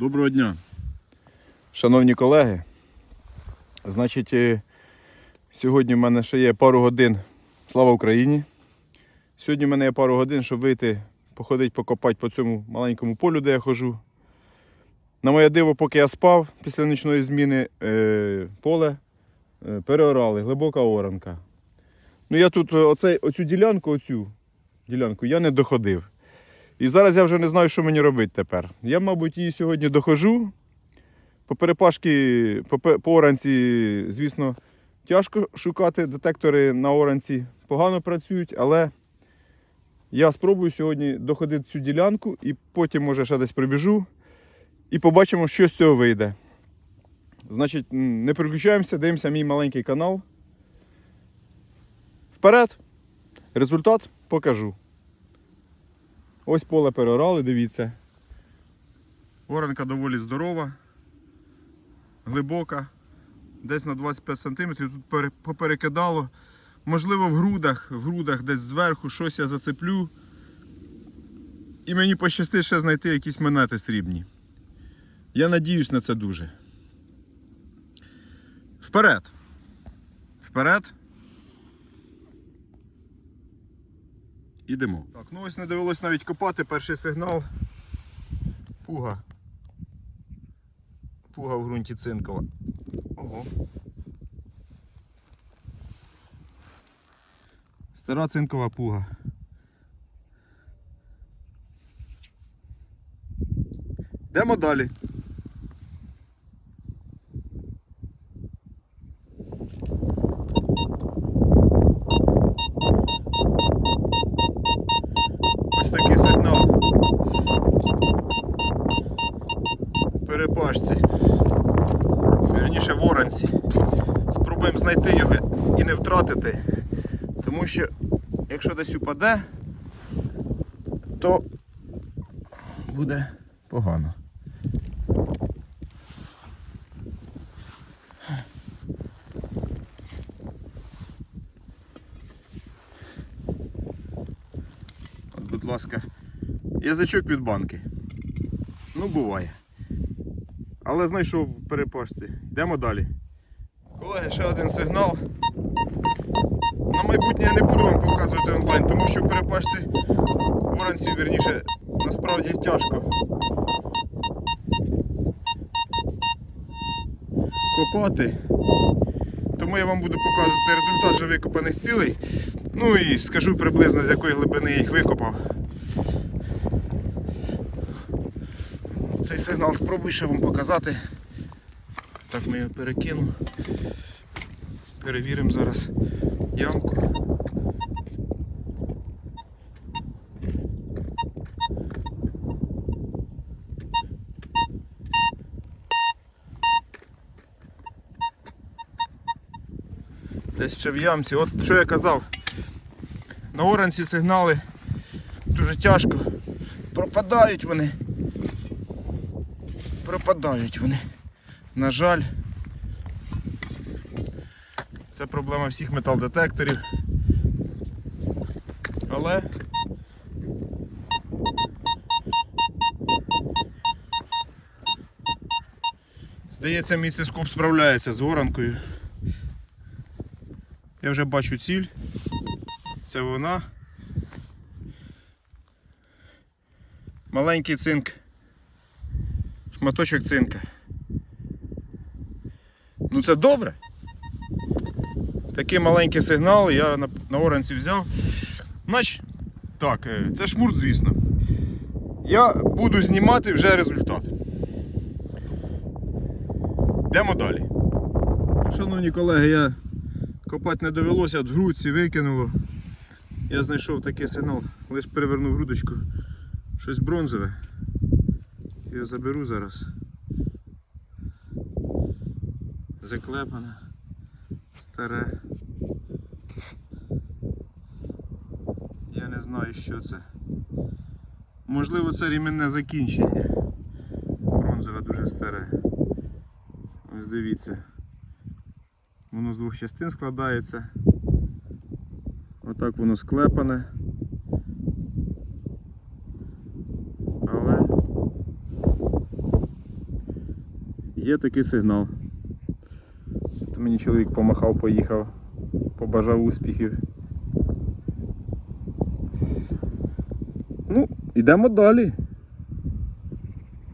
Доброго дня, шановні колеги. Значить, е, сьогодні в мене ще є пару годин. Слава Україні! Сьогодні в мене є пару годин, щоб вийти, походити, покопати по цьому маленькому полю, де я хожу. На моє диво, поки я спав після нічної зміни, е, поле е, переорали, глибока оранка. Ну я тут оцей, оцю ділянку, оцю ділянку я не доходив. І зараз я вже не знаю, що мені робити тепер. Я, мабуть, її сьогодні дохожу. По перепашки, по, по оранці, звісно, тяжко шукати. Детектори на оранці погано працюють, але я спробую сьогодні доходити цю ділянку і потім, може, ще десь прибіжу і побачимо, що з цього вийде. Значить, не переключаємося, дивимося мій маленький канал. Вперед! Результат покажу. Ось поле переорали, дивіться. Оранка доволі здорова, глибока, десь на 25 см. Тут поперекидало. Можливо, в грудах, в грудах десь зверху щось я зацеплю. І мені пощастить ще знайти якісь монети срібні. Я надіюсь на це дуже. Вперед! Вперед! Ідемо. Так, ну ось не довелось навіть копати перший сигнал. Пуга. Пуга в ґрунті цинкова. Ого. Стара цинкова пуга. Йдемо далі. Знайти його і не втратити. Тому що якщо десь упаде, то буде погано. От, будь ласка, язичок від банки. Ну, буває. Але знайшов в перепашці. Йдемо далі. Колеги, ще один сигнал. На майбутнє я не буду вам показувати онлайн, тому що в перепашці в оранці, вірніше, насправді тяжко копати. Тому я вам буду показувати результат вже викопаних цілей. Ну і скажу приблизно з якої глибини я їх викопав. Цей сигнал спробую ще вам показати. Так ми його перекину. Перевіримо зараз ямку. Десь ще в ямці. От що я казав. На оранці сигнали дуже тяжко. Пропадають вони. Пропадають вони. На жаль. Це проблема всіх металдетекторів. Але здається, мій цископ справляється з оранкою. Я вже бачу ціль. Це вона. Маленький цинк. Шматочок цинка. Ну це добре. Такий маленький сигнал я на, на оранці взяв. Значить, так, е, це шмурт, звісно. Я буду знімати вже результат. Йдемо далі. Шановні колеги, я копати не довелося, от грудці викинуло. Я знайшов такий сигнал, лише перевернув грудочку. Щось бронзове. Я заберу зараз. Заклепане. Старе. Я не знаю, що це. Можливо, це ріменне закінчення. Бронзове дуже старе. Ось дивіться. Воно з двох частин складається. Отак воно склепане. Але Є такий сигнал. Мені чоловік помахав, поїхав, побажав успіхів. Ну, йдемо далі.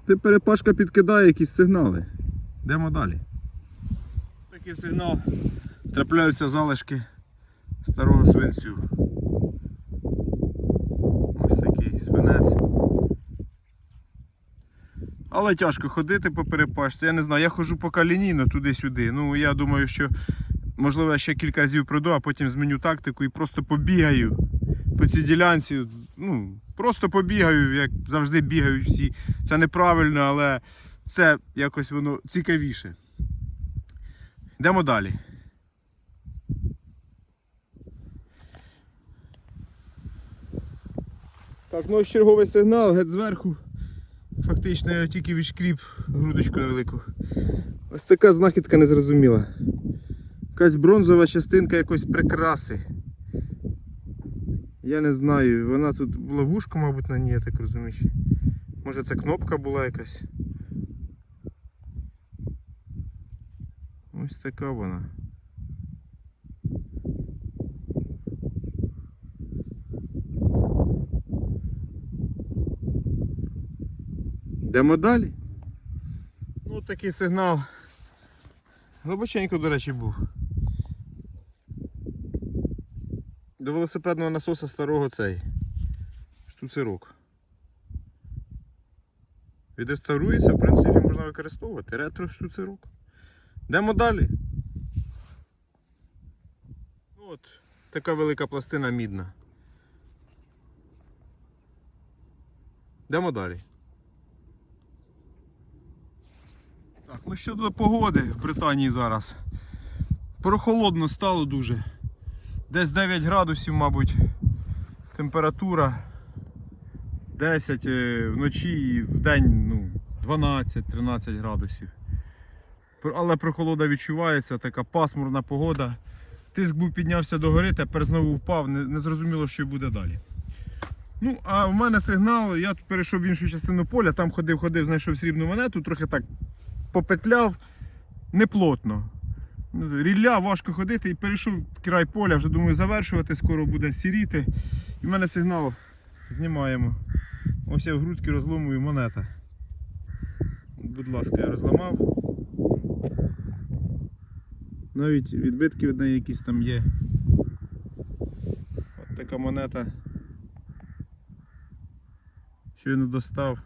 Ти перепашка підкидає якісь сигнали. Йдемо далі. Такий сигнал. Трапляються залишки старого свинцю. Ось такий свинець. Але тяжко ходити по перепашці. Я не знаю, я ходжу поки лінійно туди-сюди. Ну, я думаю, що можливо я ще кілька разів пройду, а потім зміню тактику і просто побігаю по цій ділянці. Ну, просто побігаю, як завжди бігають всі. Це неправильно, але це якось воно цікавіше. Йдемо далі. Так, ну ось черговий сигнал, геть зверху. Фактично я тільки відшкріп грудочку невелику. Ось така знахідка незрозуміла. Якась бронзова частинка якоїсь прикраси. Я не знаю, вона тут була вушко, мабуть, на ній, я так розумію. Може це кнопка була якась. Ось така вона. Йдемо далі. Ну, такий сигнал. Глибоченько, до речі, був. До велосипедного насоса старого цей. Штуцерок. Відреставрується, в принципі, можна використовувати. Ретро штуцерок. Йдемо далі. Ну От, така велика пластина мідна. Йдемо далі. Ну щодо погоди в Британії зараз. Прохолодно стало дуже. Десь 9 градусів, мабуть, температура. 10 е, вночі і в день ну, 12-13 градусів. Але прохолода відчувається, така пасмурна погода. Тиск був піднявся до гори, тепер знову впав, не, не зрозуміло, що буде далі. Ну, а в мене сигнал, я перейшов в іншу частину поля, там ходив, ходив, знайшов срібну монету, трохи так попетляв неплотно. Рілля важко ходити і перейшов в край поля, вже думаю завершувати, скоро буде сіріти. І в мене сигнал знімаємо. Ось я в грудки розломую монета. Будь ласка, я розламав. Навіть відбитки від неї якісь там є. От така монета. Щойно достав.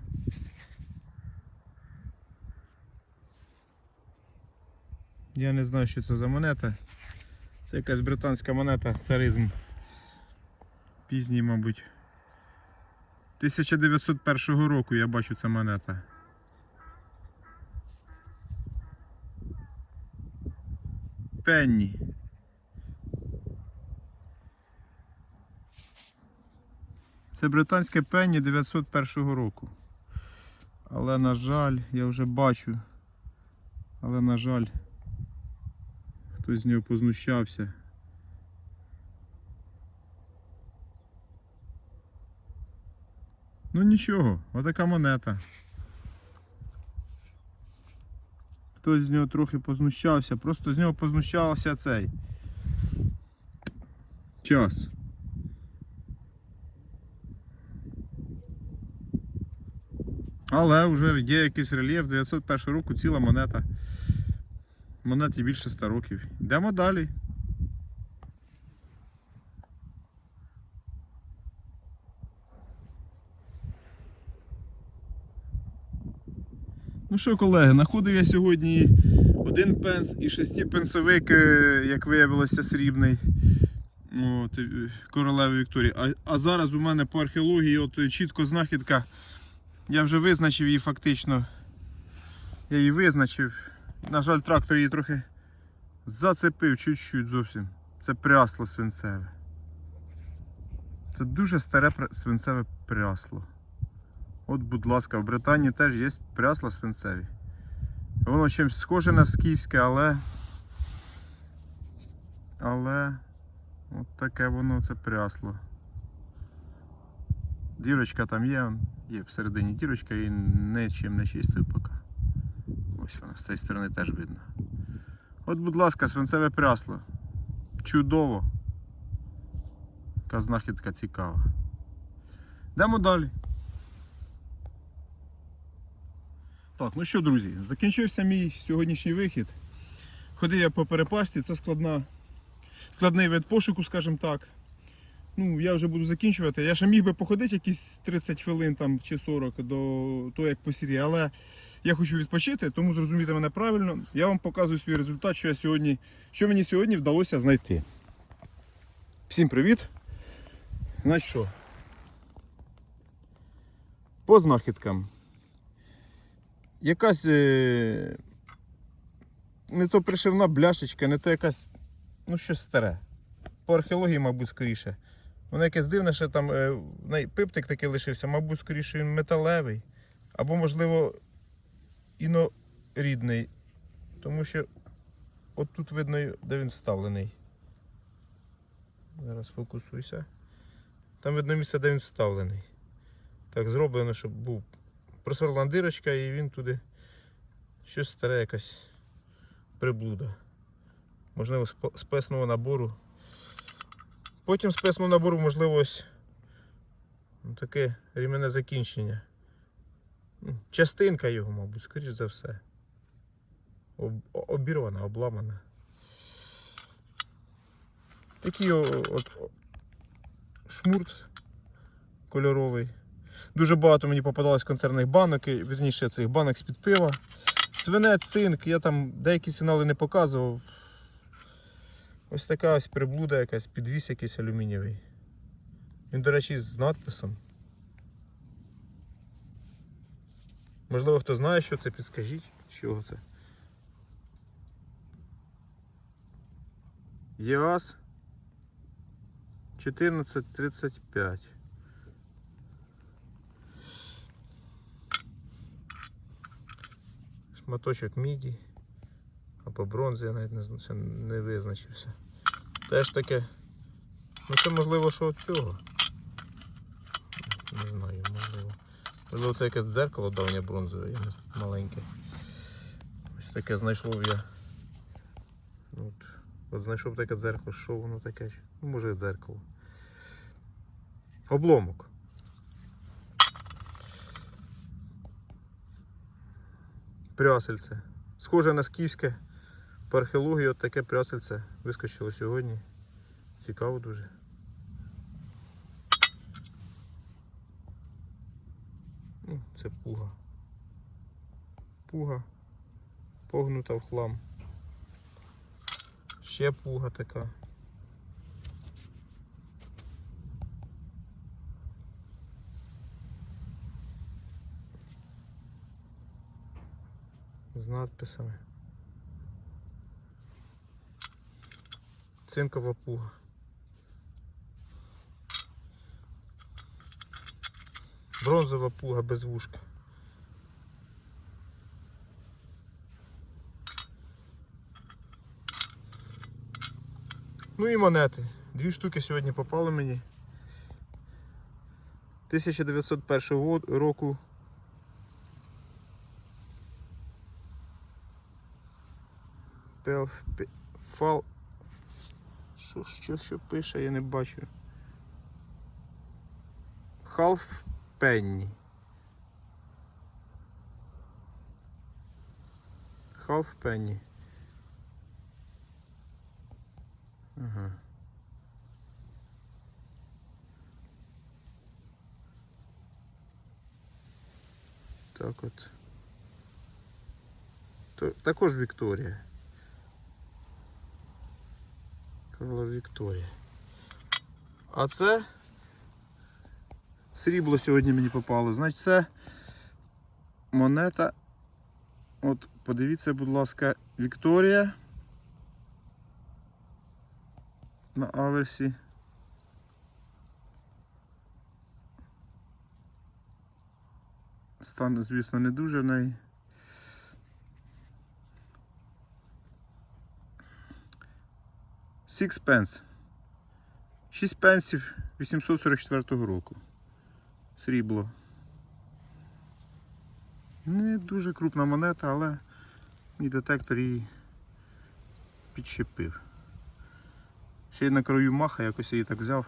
Я не знаю, що це за монета. Це якась британська монета, царизм. Пізній, мабуть. 1901 року я бачу ця монета. Пенні. Це британське пенні 901 року. Але на жаль, я вже бачу. Але на жаль, хтось з нього познущався. Ну нічого, отака монета. Хтось з нього трохи познущався, просто з нього познущався цей час. Але вже є якийсь рельєф 901 року, ціла монета. Монеті більше 100 років. Йдемо далі. Ну що, колеги, знаходив я сьогодні один пенс і шестипенсовик, е, як виявилося, срібний. От, е, королеви Вікторії. А, а зараз у мене по археології от е, чітко знахідка. Я вже визначив її фактично. Я її визначив. На жаль, трактор її трохи зацепив чуть-чуть зовсім. Це прясло свинцеве. Це дуже старе свинцеве прясло. От, будь ласка, в Британії теж є прясла свинцеві. Воно чимось схоже на скіфське, але. Але. От таке воно це прясло. Дірочка там є, є всередині дірочка і нічим не чистив поки. Ось вона, з цієї сторони теж видно. От, будь ласка, свинцеве прясло. Чудово. Яка знахідка цікава. Йдемо далі. Так, ну що, друзі, закінчився мій сьогоднішній вихід. Ходив я по перепасці, це складна, складний вид пошуку, скажімо так. Ну, я вже буду закінчувати. Я ще міг би походити якісь 30 хвилин там, чи 40 до того, як посірі, але я хочу відпочити, тому зрозумійте мене правильно. Я вам показую свій результат, що я сьогодні, що мені сьогодні вдалося знайти. Всім привіт! Значить що? По знахідкам. Якась е... не то пришивна бляшечка, не то якась, ну щось старе. По археології, мабуть, скоріше. Воно якесь дивне, що там е, пиптик такий лишився, мабуть, скоріше він металевий. Або, можливо, інорідний. Тому що от тут видно, де він вставлений. Зараз фокусуйся. Там видно місце, де він вставлений. Так зроблено, щоб був просверлена дирочка і він туди щось старе, якась приблуда. Можливо, з песного набору. Потім з песного набору, можливо, ось таке рівне закінчення. Частинка його, мабуть, скоріш за все. Обірвана, обламана. Такий от шмурт кольоровий. Дуже багато мені попадалось концерних банок, і, вірніше цих банок з-під пива. Свинець, цинк, я там деякі сигнали не показував. Ось така ось приблуда якась, підвіс якийсь алюмінієвий. Він, до речі, з надписом. Можливо, хто знає, що це, підскажіть, чого це. ЄАЗ 1435. Шматочок міді. Або бронзи, я навіть не, не визначився. Теж таке. Ну це можливо, що от цього. Не знаю, можливо. Можливо, це якесь дзеркало давнє бронзове, маленьке. Ось таке знайшов я. Ну, От, от знайшов таке дзеркало, що воно таке? Ну, може дзеркало. Обломок. Прясельце. Схоже на скіфське. По археології от таке прясельце вискочило сьогодні. Цікаво дуже. Ну, Це пуга. Пуга. Погнута в хлам. Ще пуга така. З надписами. Цинкова пуга. Бронзова пуга без вушка. Ну і монети. Дві штуки сьогодні попали мені. 1901 року. Фал, що, що, що пише, я не бачу. Half penny. Half penny. Ага. Так от. Також Вікторія. Карла Вікторія. А це срібло сьогодні мені попало. Значить, це монета. От, подивіться, будь ласка, Вікторія. На аверсі. Стан, звісно, не дуже в неї. Pence. 6 пенсів 844 року. Срібло. Не дуже крупна монета, але і детектор її підщепив. Ще й на краю маха якось її так взяв.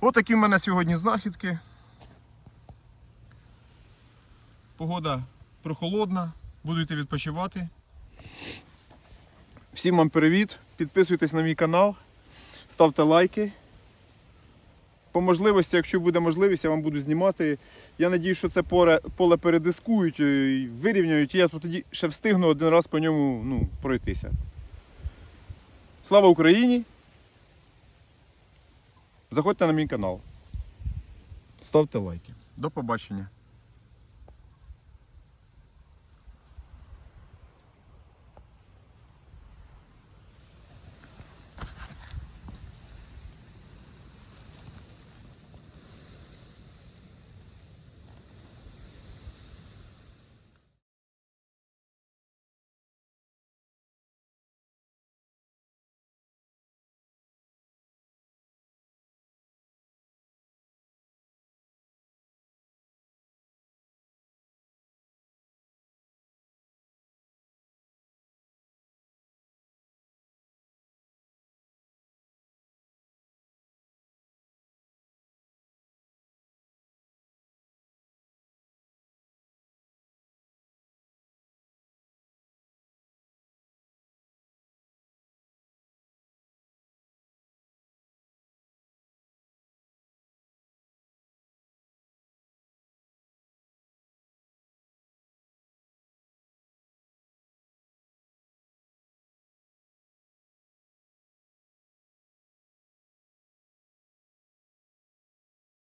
Отакі в мене сьогодні знахідки. Погода прохолодна, будете відпочивати. Всім вам привіт! Підписуйтесь на мій канал, ставте лайки. По можливості, якщо буде можливість, я вам буду знімати. Я надію, що це поле, поле передискують, е, вирівняють, і я тут тоді ще встигну один раз по ньому ну, пройтися. Слава Україні! Заходьте на мій канал. Ставте лайки. До побачення.